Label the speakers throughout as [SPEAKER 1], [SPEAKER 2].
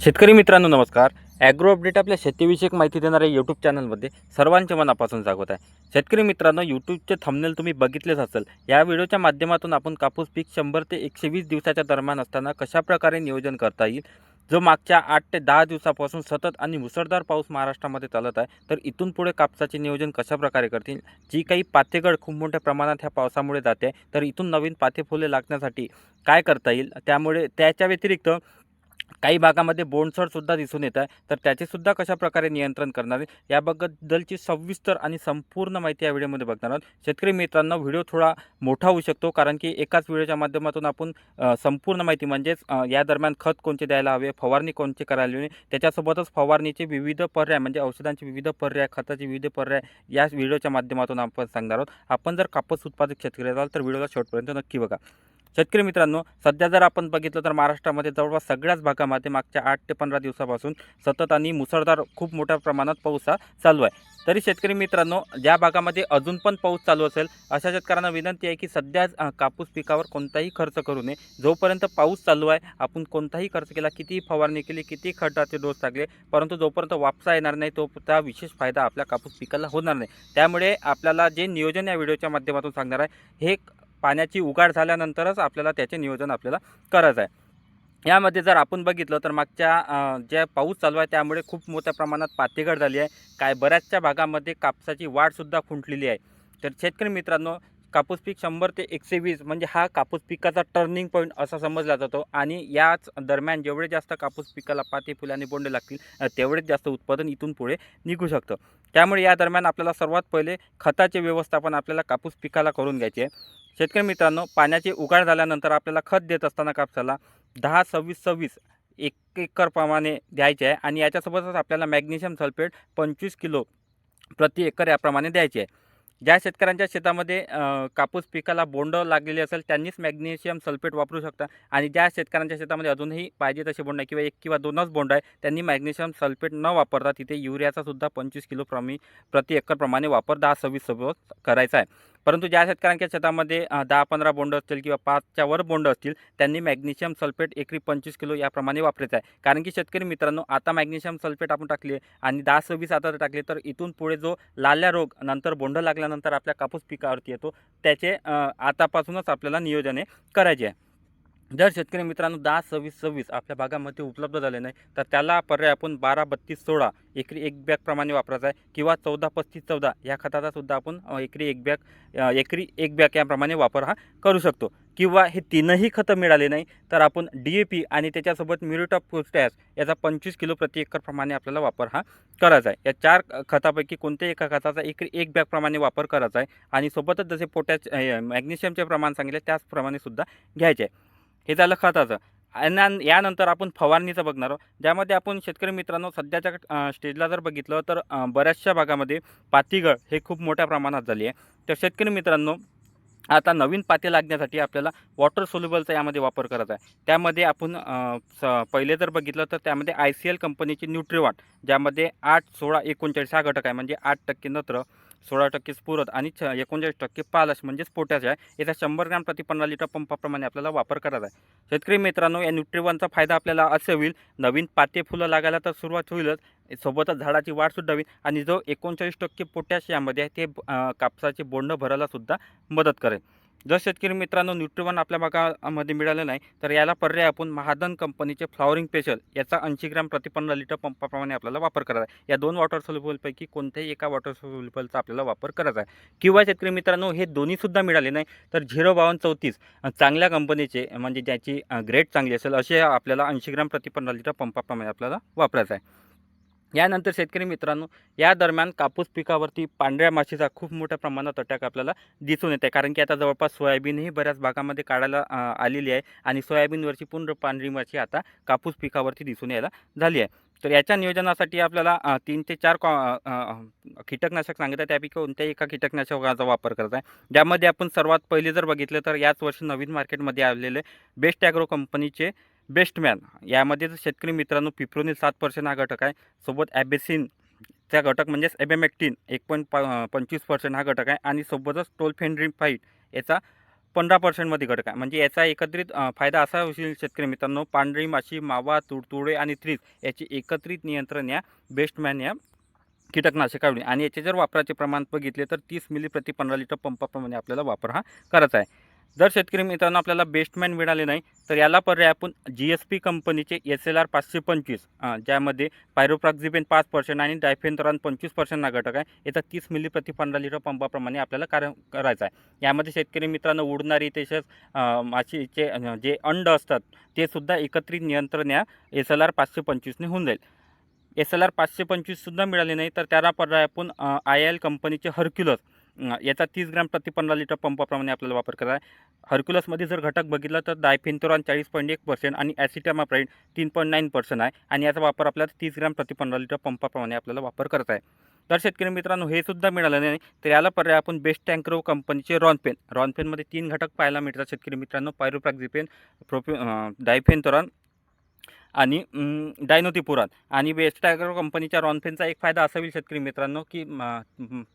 [SPEAKER 1] शेतकरी मित्रांनो नमस्कार. ॲग्रो अपडेट आपल्या शेतीविषयक माहिती देणाऱ्या यूट्यूब चॅनलमध्ये सर्वांचे मनापासून स्वागत आहे. शेतकरी मित्रांनो यूट्यूबचे थंबनेल तुम्ही बघितलेच असेल. या व्हिडिओच्या माध्यमातून आपण कापूस पीक शंभर ते एकशे वीस दिवसाच्या दरम्यान असताना कशाप्रकारे नियोजन करता येईल? जो मागच्या आठ ते दहा दिवसापासून सतत आणि मुसळधार पाऊस महाराष्ट्रामध्ये चालत आहे तर इथून पुढे कापसाचे नियोजन कशाप्रकारे करतील? जी काही पातेगड खूप मोठ्या प्रमाणात ह्या पावसामुळे जाते तर इथून नवीन पाते फुले लागण्यासाठी काय करता येईल? त्यामुळे त्याच्या व्यतिरिक्त काही भागामध्ये बोंडसडसुद्धा दिसून येत आहे. तर त्याचेसुद्धा कशा प्रकारे नियंत्रण करणार आहे? याबद्दलची सविस्तर आणि संपूर्ण माहिती या व्हिडिओमध्ये बघणार आहोत. शेतकरी मित्रांनो व्हिडिओ थोडा मोठा होऊ शकतो कारण की एकाच व्हिडिओच्या माध्यमातून आपण संपूर्ण माहिती म्हणजेच या दरम्यान खत कोणते द्यायला हवे फवारणी कोणते करायला हवी त्याच्यासोबतच फवारणीचे विविध पर्याय म्हणजे औषधांचे विविध पर्याय खताचे विविध पर्याय या व्हिडिओच्या माध्यमातून आपण सांगणार आहोत. आपण जर कापूस उत्पादक शेतकरी असाल तर व्हिडिओला शेवटपर्यंत नक्की बघा. शेतकरी मित्रांनो सध्या जर आपण बघितलं तर महाराष्ट्रामध्ये जवळपास सगळ्याच भागामध्ये मागच्या आठ ते पंधरा दिवसापासून सतत आणि मुसळधार खूप मोठ्या प्रमाणात पाऊस हा चालू आहे. तरी शेतकरी मित्रांनो ज्या भागामध्ये अजून पण पाऊस चालू असेल अशा शेतकऱ्यांना विनंती आहे की सध्या कापूस पिकावर कोणताही खर्च करू नये. जोपर्यंत पाऊस चालू आहे आपण कोणताही खर्च केला कितीही फवारणी केली किती खटाचे डोस टाकले परंतु जोपर्यंत वापसा येणार नाही तो त्या विशेष फायदा आपल्या कापूस पिकाला होणार नाही. त्यामुळे आपल्याला जे नियोजन या व्हिडिओच्या माध्यमातून सांगणार आहे हे पाण्याची उघाड झाल्यानंतरच आपल्याला त्याचे नियोजन आपल्याला करायचं आहे. यामध्ये जर आपण बघितलं तर मागच्या ज्या पाऊस चालू आहे त्यामुळे खूप मोठ्या प्रमाणात पातेगड झाली आहे. काय बऱ्याचशा भागामध्ये कापसाची वाढसुद्धा खुंटलेली आहे. तर शेतकरी मित्रांनो कापूस पीक शंभर ते एकशे वीस म्हणजे हा कापूस पिकाचा टर्निंग पॉईंट असा समजला जातो. आणि याच दरम्यान जेवढे जास्त कापूस पिकाला पाते फुले आणि बोंडे लागतील तेवढेच जास्त उत्पादन इथून पुढे निघू शकतं. त्यामुळे या दरम्यान आपल्याला सर्वात पहिले खताचे व्यवस्थापन आपल्याला कापूस पिकाला करून घ्यायचे आहे. शेतकरी मित्रांनो पाण्याची उघाड झाल्यानंतर आपल्याला खत देत असताना कापसाला दहा सव्वीस सव्वीस एक एकर प्रमाणे द्यायचे आहे. आणि याच्यासोबतच आपल्याला मॅग्नेशियम सल्फेट पंचवीस किलो प्रति एकर याप्रमाणे द्यायचे आहे. ज्या शेतकऱ्यांच्या शेतामध्ये कापूस पिकाला बोंड लागलेली असेल त्यांनीच मॅग्नेशियम सल्फेट वापरू शकता. आणि ज्या शेतकऱ्यांच्या शेतामध्ये अजूनही पाहिजे तसे बोंड आहे किंवा एक किंवा दोनच बोंड आहे त्यांनी मॅग्नेशियम सल्फेट न वापरता तिथे युरियाचा सुद्धा पंचवीस किलो प्रमी प्रति एकरप्रमाणे वापर दहा सव्वीस सव्वीस करायचा आहे. परंतु ज्या शेतकऱ्यांच्या शेतामध्ये दहा पंधरा बोंड असतील किंवा पाचच्या वर बोंड असतील त्यांनी मॅग्नेशियम सल्फेट एकरी पंचवीस किलो याप्रमाणे वापरायचं आहे. कारण की शेतकरी मित्रांनो आता मॅग्नेशियम सल्फेट आपण टाकले आणि दहा सव्वीस आता टाकले तर इथून पुढे जो लाल्या रोग नंतर बोंड लागल्यानंतर आपल्या कापूस पिकावरती येतो त्याचे आतापासूनच आपल्याला नियोजने करायचे आहे. जर शेतकरी मित्रांनो दहा सव्वीस सव्वीस आपल्या भागामध्ये उपलब्ध झाले नाही तर त्याला पर्याय आपण बारा बत्तीस सोळा एकरी एक बॅगप्रमाणे वापरायचा आहे किंवा चौदा पस्तीस चौदा या खताचा सुद्धा आपण एकरी एक बॅग एकरी एक बॅग याप्रमाणे वापर हा करू शकतो. किंवा हे तीनही खतं मिळाले नाही तर आपण डी ए पी आणि त्याच्यासोबत म्युरिटॉप पोस्टॅस याचा पंचवीस किलो प्रति एकरप्रमाणे आपल्याला वापर हा करायचा आहे. या चार खतापैकी कोणत्याही एका खताचा एकरी एक बॅगप्रमाणे वापर करायचा आहे. आणि सोबतच जसे पोटॅश मॅग्नेशियमचे प्रमाण सांगितले त्याचप्रमाणे सुद्धा घ्यायचे आहे. हे झालं खताचं. आणि यानंतर आपण फवारणीचं बघणार आहोत. ज्यामध्ये आपण शेतकरी मित्रांनो सध्याच्या स्टेजला जर बघितलं तर बऱ्याचशा भागामध्ये पातीगळ हे खूप मोठ्या प्रमाणात झाली आहे. तर शेतकरी मित्रांनो आता नवीन पाते लागण्यासाठी आपल्याला वॉटर सोल्युबलचा यामध्ये वापर करायचा आहे. त्यामध्ये आपण स पहिले जर बघितलं तर त्यामध्ये आय सी एल कंपनीची न्यूट्रिवाट ज्यामध्ये आठ सोळा एकोणचाळीस हा घटक आहे. म्हणजे आठ टक्के नत्र सोळा टक्के स्फुरद आणि छ एकोणचाळीस टक्के पालश म्हणजेच पोटॅश आहे. याचा शंभर ग्रॅम प्रति पंधरा लिटर पंपाप्रमाणे आपल्याला वापर करायचा आहे. शेतकरी मित्रांनो या न्यूट्रिवनचा फायदा आपल्याला असे होईल नवीन पाते फुलं लागायला तर सुरुवात होईलच. सोबतच झाडाची वाढ सुद्धा होईल आणि जो एकोणचाळीस टक्के पोटॅश यामध्ये आहे ते कापसाचे बोंड भरायला सुद्धा मदत करेल. जर शेतकरी मित्रांनो न्यूट्रिवन आपल्या भागामध्ये मिळालं नाही तर याला पर्याय आपण महादन कंपनीचे फ्लॉवरिंग पेशल याचा ऐंशी ग्राम प्रतिपन्न लिटर पंपाप्रमाणे आपल्याला वापर करायचा आहे. या दोन वॉटर सोल्युबलपैकी कोणत्याही एका वॉटर सोल्युबलचा आपल्याला वापर करायचा आहे. किंवा शेतकरी मित्रांनो हे दोन्हीसुद्धा मिळाले नाही तर झिरो बावन्न चौतीस चांगल्या कंपनीचे म्हणजे ज्याची ग्रेड चांगली असेल असे आपल्याला ऐंशी ग्राम प्रतिपन्न लिटर पंपाप्रमाणे आपल्याला वापरायचं आहे. यानंतर शेतकरी मित्रांनो या दरम्यान कापूस पिकावरती पांढऱ्या माशीचा खूप मोठ्या प्रमाणात अटॅक आपल्याला दिसून येते. कारण की आता जवळपास सोयाबीनही बऱ्याच भागामध्ये काढायला आलेली आहे आणि सोयाबीनवरची पूर्ण पांढरी माशी आता कापूस पिकावरती दिसून यायला झाली आहे. तर याच्या नियोजनासाठी आपल्याला तीन ते चार कॉ कीटकनाशक सांगितलं आहे. त्यापैकी कोणत्याही एका कीटकनाशकाचा वापर करत आहे. ज्यामध्ये आपण सर्वात पहिले जर बघितलं तर याच वर्षी नवीन मार्केटमध्ये आलेले बेस्ट ॲग्रो कंपनीचे बेस्टमॅन यामध्ये जर शेतकरी मित्रांनो पिप्रोनील सात पर्सेंट हा घटक आहे. सोबत ॲबेसिन त्या घटक म्हणजेच एबेमेक्टिन एक पॉईंट प पंचवीस पर्सेंट हा घटक आहे. आणि सोबतच टोलफेंड्रीम फाईट याचा पंधरा पर्सेंटमध्ये घटक आहे. म्हणजे याचा एकत्रित फायदा असा होईल शेतकरी मित्रांनो पांढरी माशी मावा तुडतुडे आणि त्रीज याचे एकत्रित नियंत्रण या बेस्टमॅन या कीटकनाशकावळी आणि याचे जर वापराचे प्रमाण बघितले तर तीस मिली प्रति पंधरा लिटर पंपाप्रमाणे आपल्याला वापर हा करायचा आहे. जर शेतकरी मित्रांनो आपल्याला बेस्टमॅन मिळाले नाही तर याला पर्याय आपण जी एस पी कंपनीचे एस एल आर पाचशे पंचवीस ज्यामध्ये पायरोप्रॉक्झिपेन पाच पर्सेंट आणि डायफेन्थरॉन पंचवीस पर्सेंट हा घटक आहे. याचा तीस मिली प्रति पंधरा लिटर पंपाप्रमाणे आपल्याला कार्य करायचा आहे. यामध्ये शेतकरी मित्रांनो उडणारी तसेच माशीचे जे अंड असतात ते सुद्धा एकत्रित नियंत्रण या एस एल आर पाचशे पंचवीसने होऊन जाईल. एस एल आर पाचशे पंचवीससुद्धा मिळाले नाही तर त्याला पर्याय आपण आय एल कंपनीचे हर्क्युलस याचा तीस ग्रॅम प्रति पंधरा लिटर पंपाप्रमाणे आपल्याला वापर करायचा आहे हर्क्युलसमध्ये जर घटक बघितला तर डायफेन्थोरॉन चाळीस पॉईंट एक पर्सेंट आणि ॲसिटॅमाप्राईड तीन पॉईंट नाईन पर्सेंट आहे. आणि याचा वापर आपल्याला तीस ग्रॅम प्रति पंधरा लिटर पंपाप्रमाणे आपल्याला वापर करत आहे. तर शेतकरी मित्रांनो हे सुद्धा मिळालं नाही. तर याला पर्याय आपण बेस्ट टँक्रो कंपनीचे रॉनपेन रॉनपेनमध्ये तीन घटक पाहायला मिळतात शेतकरी मित्रांनो. पायरोप्रॅक्झिपेन प्रोपे डायफेन्थोरॉन आणि डायनोती डायनोथिपुरान आणि वेस्ट टायगर कंपनीच्या रॉनफेनचा एक फायदा असा होईल शेतकरी मित्रांनो की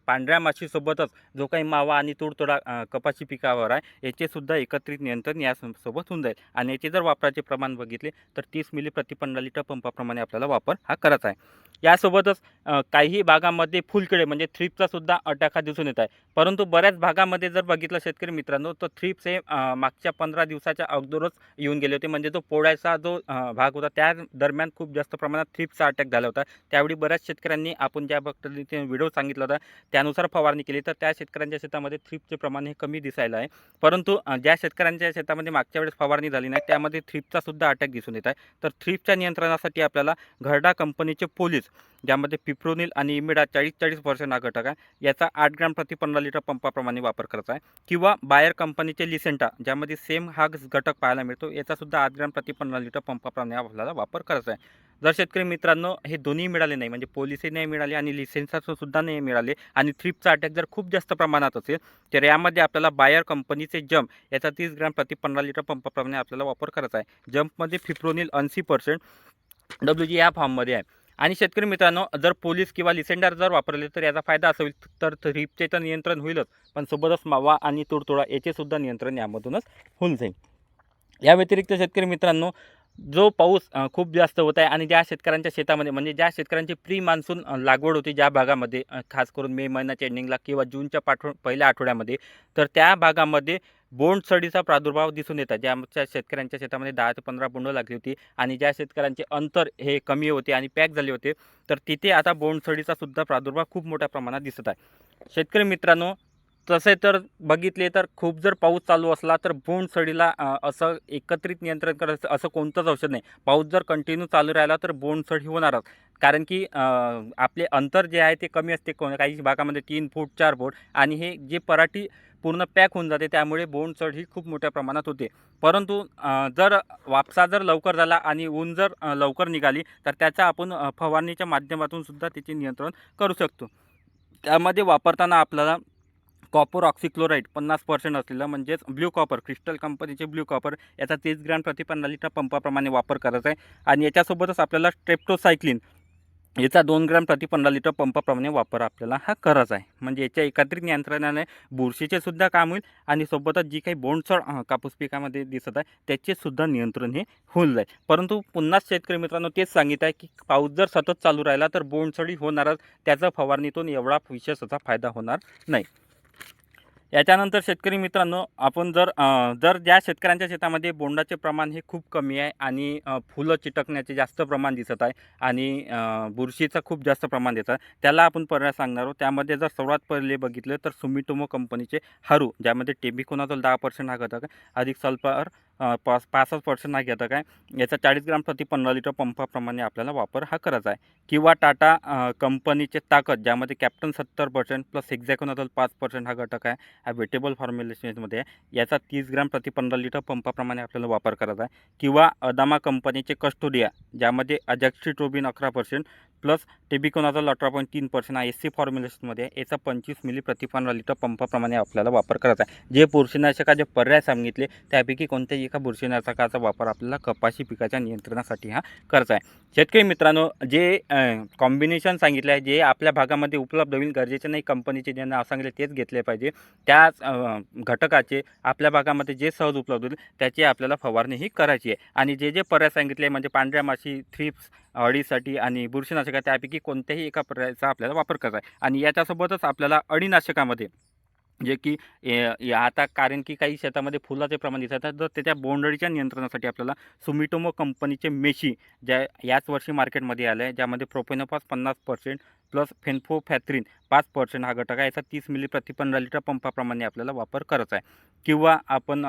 [SPEAKER 1] पांढऱ्या माशीसोबतच जो काही मावा आणि तुडतुडा कपाशी पिकावर आहे याचेसुद्धा एकत्रित नियंत्रण या सोबत होऊन जाईल. आणि याचे जर वापराचे प्रमाण बघितले तर तीस मिली प्रतिपंडा लिटर पंपाप्रमाणे आपल्याला वापर हा करायचा आहे. यासोबतच काही भागामध्ये फुलकिडे म्हणजे थ्रिप्सचासुद्धा अटॅक हा दिसून येत आहे. परंतु बऱ्याच भागामध्ये जर बघितलं शेतकरी मित्रांनो तर थ्रिप्स हे मागच्या पंधरा दिवसाच्या अगोदरच येऊन गेले होते. म्हणजे जो पोळ्याचा जो भाग होता त्या दरम्यान खूप जास्त प्रमाणात थ्रिप्सचा अटॅक झाला होता. त्यावेळी बऱ्याच शेतकऱ्यांनी आपण ज्या पद्धतीने व्हिडिओ सांगितला होता त्यानुसार फवारणी केली. तर त्या शेतकऱ्यांच्या शेतामध्ये थ्रीपचे प्रमाण हे कमी दिसायला आहे. परंतु ज्या शेतकऱ्यांच्या शेतामध्ये मागच्या वेळेस फवारणी झाली नाही त्यामध्ये थ्रिप्सचा सुद्धा अटॅक दिसून येत आहे. तर थ्रीपच्या नियंत्रणासाठी आपल्याला घरडा कंपनीचे पोलीस ज्यामध्ये पिप्रोनिल आणि इमिडा चाळीस चाळीस पर्सेंट हा घटक आहे. याचा आठ ग्रॅम प्रति पंधरा लिटर पंपाप्रमाणे वापर करायचा आहे. किंवा बायर कंपनीचे लिसेंटा ज्यामध्ये सेम हा घटक पाहायला मिळतो याचासुद्धा आठ ग्रॅम प्रति पंधरा लिटर पंपाप्रमाणे आपल्याला वापर करायचा आहे. जर शेतकरी मित्रांनो हे दोन्ही मिळाले नाही म्हणजे पोलिसही नाही मिळाले आणि लिसेन्साचं सुद्धा नाही मिळाले आणि थ्रिपचा अटॅक जर खूप जास्त प्रमाणात असेल तर यामध्ये आपल्याला बायर कंपनीचे जम्प याचा तीस ग्रॅम प्रति पंधरा लिटर पंपाप्रमाणे आपल्याला वापर करायचा आहे. जम्पमध्ये फिप्रोनिल ऐंशी पर्सेंट डब्ल्यू जी या फॉर्ममध्ये आहे. आणि शेतकरी मित्रांनो जर पोलीस किंवा लिसेंडर जर वापरले तर याचा फायदा असा होईल तर थ्रीपचे तर नियंत्रण होईलच. पण सोबतच मावा आणि तुडतुडा याचेसुद्धा नियंत्रण यामधूनच होऊन जाईल. या व्यतिरिक्त शेतकरी मित्रांनो जो पाऊस खूप जास्त होत आहे आणि ज्या शेतकऱ्यांच्या शेतामध्ये म्हणजे ज्या शेतकऱ्यांची प्री मान्सून लागवड होती ज्या भागामध्ये खास करून मे महिन्याच्या एंडिंगला किंवा जूनच्या पाठव पहिल्या आठवड्यामध्ये तर त्या भागामध्ये बोंडसडीचा प्रादुर्भाव दिसून येतात. ज्या आमच्या शेतकऱ्यांच्या शेतामध्ये दहा ते पंधरा बोंड लागली होती आणि ज्या शेतकऱ्यांचे अंतर हे कमी होते आणि पॅक झाले होते तर तिथे आता बोंडसडीचा सुद्धा प्रादुर्भाव खूप मोठ्या प्रमाणात दिसत आहे. शेतकरी मित्रांनो तसे तर बघितले तर खूप जर पाऊस चालू असला तर बोंड सडीला असं एकत्रित नियंत्रण करायचं असं कोणतंच औषध नाही. पाऊस जर कंटिन्यू चालू राहिला तर बोंडसडी होणारच. कारण की आपले अंतर जे आहे ते कमी असते. कोण काही भागामध्ये तीन फूट चार फूट आणि हे जे पराठी पूर्ण पॅक होऊन जाते त्यामुळे बोंडसड ही खूप मोठ्या प्रमाणात होते. परंतु जर वापसा जर लवकर झाला आणि ऊन जर लवकर निघाली तर त्याचा आपण फवारणीच्या माध्यमातून सुद्धा त्याचे नियंत्रण करू शकतो. त्यामध्ये वापरताना आपल्याला कॉपर ऑक्सिक्लोराईड पन्नास पर्सेंट असलेलं म्हणजेच ब्ल्यू कॉपर क्रिस्टल कंपनीचे ब्ल्यू कॉपर याचा तीस ग्रॅम प्रति पंधरा लिटर पंपाप्रमाणे वापर करायचा आहे. आणि याच्यासोबतच आपल्याला स्ट्रेप्टोसायक्लिन याचा दोन ग्रॅम प्रति पंधरा लिटर पंपाप्रमाणे वापर आपल्याला हा करायचा आहे. म्हणजे याच्या एकत्रित नियंत्रणाने बुरशीचे सुद्धा काम होईल आणि सोबतच जी काही बोंडसळ कापूस पिकामध्ये दिसत आहे त्याचे सुद्धा नियंत्रण हे होऊन जाईल. परंतु पुन्हा शेतकरी मित्रांनो तेच सांगित आहे की पाऊस जर सतत चालू राहिला तर बोंडसळी होणारच त्याचा फवारणीतून एवढा विशेष असा फायदा होणार नाही. याच्यानंतर शेतकरी मित्रांनो आपण जर जर ज्या शेतकऱ्यांच्या शेतामध्ये बोंडाचे प्रमाण हे खूप कमी आहे आणि फुलं चिटकण्याचे जास्त प्रमाण दिसत आहे आणि बुरशीचं खूप जास्त प्रमाण दिसत आहे त्याला आपण पर्याय सांगणार आहोत. त्यामध्ये जर सर्वात पहिले बघितलं तर सुमिटोमो कंपनीचे हरू ज्यामध्ये टेबिकोनाजोल दहा पर्सेंट हा घटक आहे. अधिक सल्फर पाच पासष्ट पर्सेंट हा घटक आहे याचा चाळीस ग्राम प्रति पंधरा लिटर पंपाप्रमाणे आपल्याला वापर हा करायचा आहे. किंवा टाटा कंपनीचे ताकद ज्यामध्ये कॅप्टन सत्तर पर्सेंट प्लस एक्झॅकोनाजोल पाच पर्सेंट हा घटक आहे हा वेटेबल फॉर्म्युलेशनमध्ये आहे. याचा तीस ग्राम प्रति पंधरा लिटर पंपाप्रमाणे आपल्याला वापर करायचा आहे. किंवा अदामा कंपनीचे कस्टोडिया ज्यामध्ये अजॅक्सिट्रोबिन अकरा पर्सेंट प्लस टेबिकोनाचा अठरा पॉईंट तीन पर्सेंट आहे एस सी फॉर्म्युलेशनमध्ये याचा पंचवीस मिली प्रतिफान लिटर पंपाप्रमाणे आपल्याला वापर करायचा आहे. जे बुरशीनाशकाचे पर्याय सांगितले त्यापैकी कोणत्याही एका बुरशीनाशकाचा वापर आपल्याला कपाशी पिकाच्या नियंत्रणासाठी हा करायचा आहे. शेतकरी मित्रांनो जे कॉम्बिनेशन सांगितलं आहे जे आपल्या भागामध्ये उपलब्ध होईल गरजेचे नाही कंपनीचे जे नाव सांगितले तेच घेतले पाहिजे. त्याच घटकाचे आपल्या भागामध्ये जे सहज उपलब्ध होईल त्याची आपल्याला फवारणी ही करायची आहे. आणि जे जे पर्याय सांगितले म्हणजे पांढऱ्या माशी थ्रिप्स अळीसाठी आणि बुरशीनाशका त्यापैकी कोणत्याही एका पर्यायाचा आपल्याला वापर करायचा आहे. आणि याच्यासोबतच आपल्याला अळीनाशकामध्ये जे की ए- या आता कारण की काही शेतामध्ये फुलाचे प्रमाण दिसत आहे तर त्याच्या बोंडअळीच्या नियंत्रणासाठी आपल्याला सुमिटोमो कंपनीचे मेशी ज्या याच वर्षी मार्केटमध्ये आलं आहे ज्यामध्ये प्रोपेनोफॉस पन्नास पर्सेंट प्लस फेन्फोफॅथ्रिन पाच पर्सेंट हा घटक आहे. याचा तीस मिली प्रति पंधरा लिटर पंपाप्रमाणे आपल्याला वापर करायचा आहे. किंवा आपण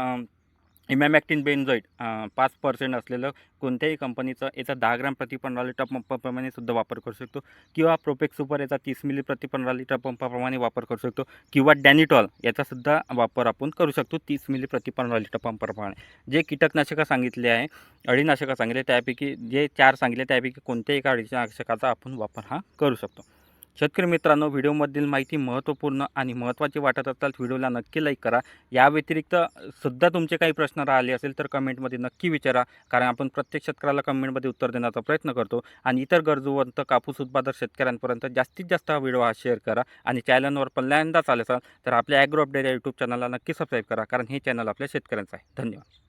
[SPEAKER 1] इमॅमॅक्टिन बेनझॉईड पाच पर्सेंट असलेलं कोणत्याही कंपनीचं याचा दहा ग्रॅम प्रति पंधरा लिटर पंपाप्रमाणे सुद्धा वापर करू शकतो. किंवा प्रोपेक्स सुपर याचा तीस मिली प्रति पंधरा लिटर पंपाप्रमाणे वापर करू शकतो. किंवा डॅनिटॉल याचासुद्धा वापर आपण करू शकतो तीस मिली प्रति पंधरा लिटर पंपाप्रमाणे जे कीटकनाशकं सांगितले आहे अळीनाशकं सांगितले त्यापैकी जे चार सांगितले त्यापैकी कोणत्याही एका अळीनाशकाचा आपण वापर हा करू शकतो. शेतकरी मित्रांनो व्हिडिओमधील माहिती महत्त्वपूर्ण आणि महत्त्वाची वाटत असाल व्हिडिओला नक्की लाईक करा. या व्यतिरिक्त सुद्धा तुमचे काही प्रश्न राहिले असेल तर कमेंटमध्ये नक्की विचारा. कारण आपण प्रत्येक शेतकऱ्याला कमेंटमध्ये उत्तर देण्याचा प्रयत्न करतो आणि इतर गरजूवंत कापूस उत्पादक शेतकऱ्यांपर्यंत जास्तीत जास्त हा व्हिडिओ हा शेअर करा आणि चॅनलवर पहिल्यांदाच आले असाल तर आपल्या ॲग्रो अपडेट या यूट्यूब चॅनलला नक्की सबस्क्राईब करा. कारण हे चॅनल आपल्या शेतकऱ्यांचं आहे. धन्यवाद.